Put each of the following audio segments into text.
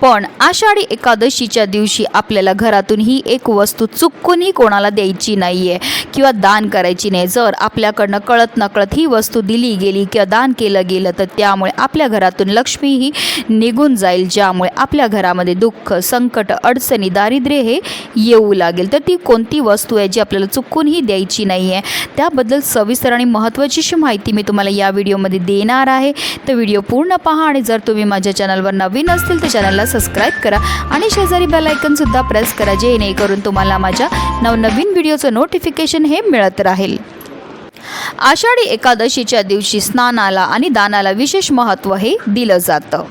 पण आषाढी एकादशीच्या दिवशी आपल्याला घरातून ही एक वस्तू चुकूनही कोणाला द्यायची नाही आहे किंवा दान करायची नाही. जर आपल्याकडनं कळत नकळत ही वस्तू दिली गेली किंवा दान केलं गेलं तर त्यामुळे आपल्या घरातून लक्ष्मी ही निघून जाईल ज्यामुळे आपल्या घरामध्ये दुःख संकट अडचणी दारिद्र्य हे येऊ लागेल. तर ती कोणती वस्तू आहे जी आपल्याला चुकूनही द्यायची नाही आहे त्याबद्दल सविस्तर आणि महत्त्वाची अशी माहिती मी तुम्हाला या व्हिडिओमध्ये देणार आहे. तर व्हिडिओ पूर्ण पहा आणि जर तुम्ही माझ्या चॅनलवर नवीन असतील तर चॅनलला सबस्क्राईब करा आणि शेजारी बेलायकनसुद्धा प्रेस करा जेणेकरून तुम्हाला माझ्या नवनवीन व्हिडिओचं नोटिफिकेशन हे मिळत राहील. आषाढी एकादशीच्या दिवशी स्नानाला आणि दानाला विशेष महत्त्व हे दिलं जातं.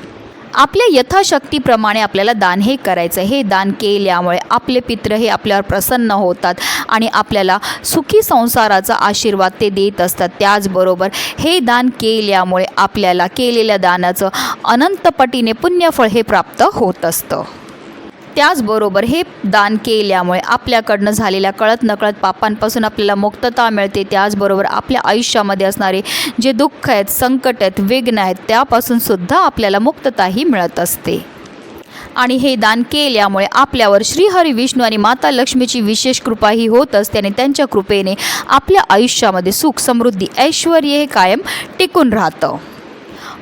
आपल्या यथाशक्तीप्रमाणे आपल्याला दान हे करायचं हे दान केल्यामुळे आपले पित्र हे आपल्यावर प्रसन्न होतात आणि आपल्याला सुखी संसाराचा आशीर्वाद ते देत असतात. त्याचबरोबर हे दान केल्यामुळे आपल्याला केलेल्या दानाचं अनंतपटीने पुण्यफळ हे प्राप्त होत असतं. त्याचबरोबर हे दान केल्यामुळे आपल्याकडनं झालेल्या कळत नकळत पापांपासून आपल्याला मुक्तता मिळते. त्याचबरोबर आपल्या आयुष्यामध्ये असणारे जे दुःख आहेत संकट आहेत विघ्न आहेत त्यापासून सुद्धा आपल्याला मुक्तताही मिळत असते. आणि हे दान केल्यामुळे आपल्यावर श्रीहरी विष्णू आणि माता लक्ष्मीची विशेष कृपाही होत असते आणि त्यांच्या कृपेने आपल्या आयुष्यामध्ये सुख समृद्धी ऐश्वर हे कायम टिकून राहतं.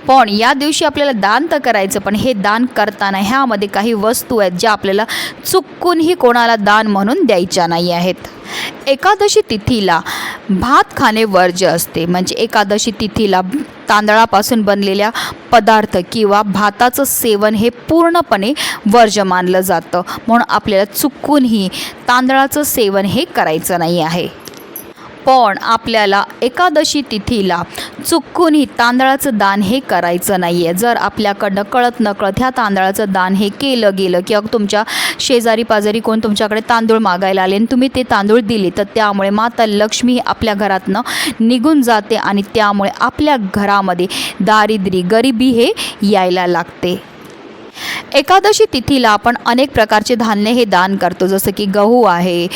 पण या दिवशी आपल्याला दान तर करायचं पण हे दान करताना ह्यामध्ये काही वस्तू आहेत ज्या आपल्याला चुकूनही कोणाला दान म्हणून द्यायच्या नाही आहेत. एकादशी तिथीला भात खाणे वर्ज्य असते. म्हणजे एकादशी तिथीला तांदळापासून बनलेल्या पदार्थ किंवा भाताचं सेवन हे पूर्णपणे वर्ज्य मानलं जातं. म्हणून आपल्याला चुकूनही तांदळाचं सेवन हे करायचं नाही आहे. पण आपल्याला एकादशी तिथीला चुकूनही तांदळाचं दान हे करायचं नाही आहे जर आपल्याकडनं कळत नकळत ह्या तांदळाचं दान हे केलं गेलं किंवा तुमच्या शेजारी पाजारी कोण तुमच्याकडे तांदूळ मागायला आले आणि तुम्ही ते तांदूळ दिले तर त्यामुळे माता लक्ष्मी आपल्या घरातनं निघून जाते आणि त्यामुळे आपल्या घरामध्ये दारिद्र्य गरिबी हे यायला लागते. एकादशी तिथीला आपण अनेक प्रकारचे धान्य हे दान करतो. जसं की गहू आहे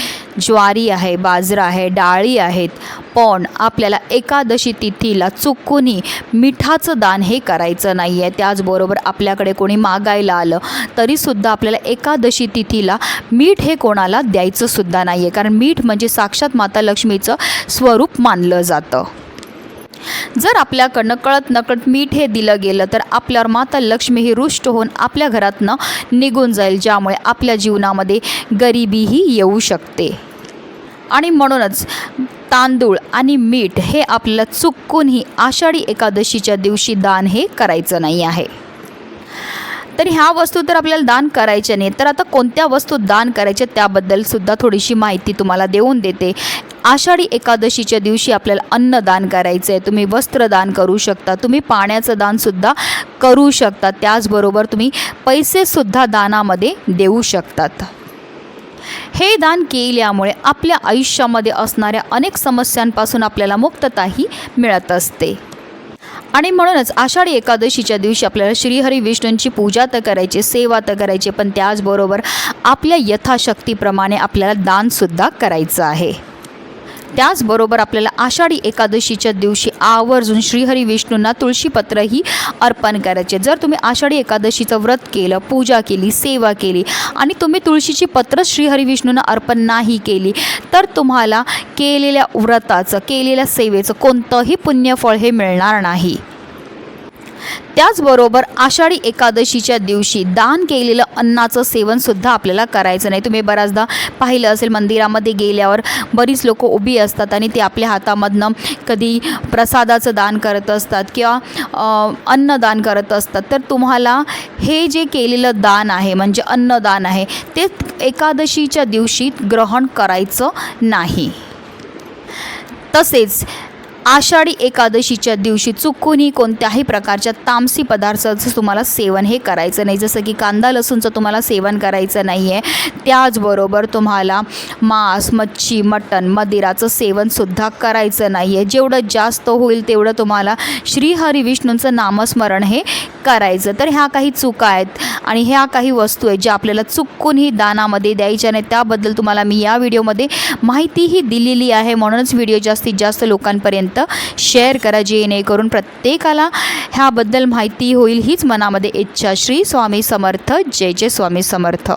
ज्वारी आहे बाजरा आहे डाळी आहेत. पण आपल्याला एकादशी तिथीला चुकूनही मिठाचं दान हे करायचं नाही आहे त्याचबरोबर आपल्याकडे कोणी मागायला आलं तरीसुद्धा आपल्याला एकादशी तिथीला मीठ हे कोणाला द्यायचंसुद्धा नाही आहे कारण मीठ म्हणजे साक्षात माता लक्ष्मीचं स्वरूप मानलं जातं. जर आपल्याकडनं कळत नकळत मीठ हे दिलं गेलं तर आपल्यावर माता लक्ष्मी ही रुष्ट होऊन आपल्या घरातनं निघून जाईल ज्यामुळे आपल्या जीवनामध्ये गरिबीही येऊ शकते. आणि म्हणूनच तांदूळ आणि मीठ हे आपल्याला चुकूनही आषाढी एकादशीच्या दिवशी दान हे करायचं नाही आहे. तर ह्या वस्तू तर आपल्याला दान करायच्या नाही तर आता कोणत्या वस्तू दान करायच्या त्याबद्दल सुद्धा थोडीशी माहिती तुम्हाला देऊन देते. आषाढी एकादशीच्या दिवशी आपल्याला अन्नदान करायचं आहे तुम्ही वस्त्रदान करू शकता. तुम्ही पाण्याचं दानसुद्धा करू शकता. त्याचबरोबर तुम्ही पैसेसुद्धा दानामध्ये देऊ शकतात. हे दान केल्यामुळे आपल्या आयुष्यामध्ये असणाऱ्या अनेक समस्यांपासून आपल्याला मुक्तताही मिळत असते. आणि म्हणूनच आषाढी एकादशीच्या दिवशी आपल्याला श्रीहरी विष्णूंची पूजा तर करायची सेवा तर करायची पण त्याचबरोबर आपल्या यथाशक्तीप्रमाणे आपल्याला दानसुद्धा करायचं आहे. त्याचबरोबर आपल्याला आषाढी एकादशीच्या दिवशी आवर्जून श्रीहरी विष्णूंना तुळशीपत्रही अर्पण करायचे. जर तुम्ही आषाढी एकादशीचं व्रत केलं पूजा केली सेवा केली आणि तुम्ही तुळशीची पत्र श्रीहरी विष्णूंना अर्पण नाही केली तर तुम्हाला केलेल्या व्रताचं केलेल्या सेवेचं कोणतंही पुण्यफळ हे मिळणार नाही. त्याचबरोबर आषाढी एकादशीच्या दिवशी दान केलेलं अन्नाचं सेवनसुद्धा आपल्याला करायचं नाही. तुम्ही बऱ्याचदा पाहिलं असेल मंदिरामध्ये गेल्यावर बरीच लोक उभी असतात आणि ते आपल्या हातामधनं कधी प्रसादाचं दान करत असतात किंवा अन्नदान करत असतात. तर तुम्हाला हे जे केलेलं दान आहे म्हणजे अन्नदान आहे ते एकादशीच्या दिवशी ग्रहण करायचं नाही. तसेच आषाढी एकादशीच्या दिवशी चुकूनही कोणत्याही प्रकारच्या तामसी पदार्थाचं तुम्हाला सेवन हे करायचं नाही. जसं की कांदा लसूणचं तुम्हाला सेवन करायचं नाही आहे त्याचबरोबर तुम्हाला मांस मच्छी मटण मदिराचं सेवनसुद्धा करायचं नाही आहे जेवढं जास्त होईल तेवढं तुम्हाला श्रीहरी विष्णूंचं नामस्मरण हे करायचं. तर ह्या काही चुका आहेत आणि ह्या काही वस्तू आहेत ज्या आपल्याला चुकूनही दानामध्ये द्यायच्या नाहीत. त्याबद्दल तुम्हाला मी या व्हिडिओमध्ये माहितीही दिलेली आहे. म्हणूनच व्हिडिओ जास्तीत जास्त लोकांपर्यंत शेअर करा जेणेकरून प्रत्येकाला ह्याबद्दल माहिती होईल हीच मनामध्ये इच्छा. श्री स्वामी समर्थ. जय जय स्वामी समर्थ.